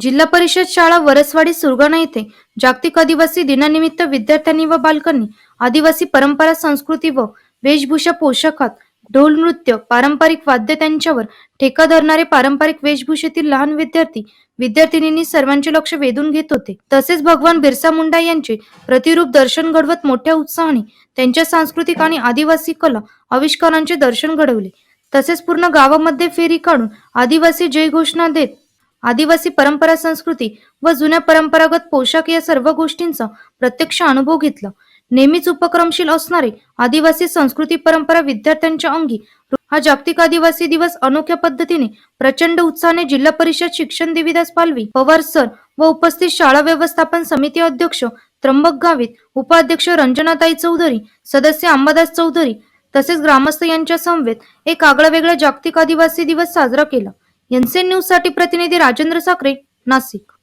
जिल्हा परिषद शाळा वरसवाडी सुरगाणा येथे जागतिक आदिवासी दिनानिमित्त विद्यार्थ्यांनी व बालकांनी आदिवासी परंपरा संस्कृती व वेशभूषा पोशाखात ढोल नृत्य पारंपरिक वाद्य त्यांच्यावर ठेका धरणारे पारंपरिक वेशभूषेतील लहान विद्यार्थी विद्यार्थिनींनी सर्वांचे लक्ष वेधून घेत होते. तसेच भगवान बिरसा मुंडा यांचे प्रतिरूप दर्शन घडवत मोठ्या उत्साहाने त्यांच्या सांस्कृतिक आणि आदिवासी कला आविष्कारांचे दर्शन घडवले. तसेच पूर्ण गावामध्ये फेरी काढून आदिवासी जय घोषणा देत आदिवासी परंपरा संस्कृती व जुन्या परंपरागत पोशाख या सर्व गोष्टींचा प्रत्यक्ष अनुभव घेतला. नेहमीच उपक्रमशील असणारे आदिवासी संस्कृती परंपरा विद्यार्थ्यांच्या अंगी हा जागतिक आदिवासी दिवस अनोख्या पद्धतीने प्रचंड उत्साहाने जिल्हा परिषद शिक्षण देवीदास पालवी पवार सर व उपस्थित शाळा व्यवस्थापन समिती अध्यक्ष त्र्यंबक गावित उपाध्यक्ष रंजनाताई चौधरी सदस्य अंबादास चौधरी तसेच ग्रामस्थ यांच्या समवेत एक आगळा वेगळा जागतिक आदिवासी दिवस साजरा केला. एनसीएन न्यूजसाठी प्रतिनिधी राजेंद्र साखरे नाशिक.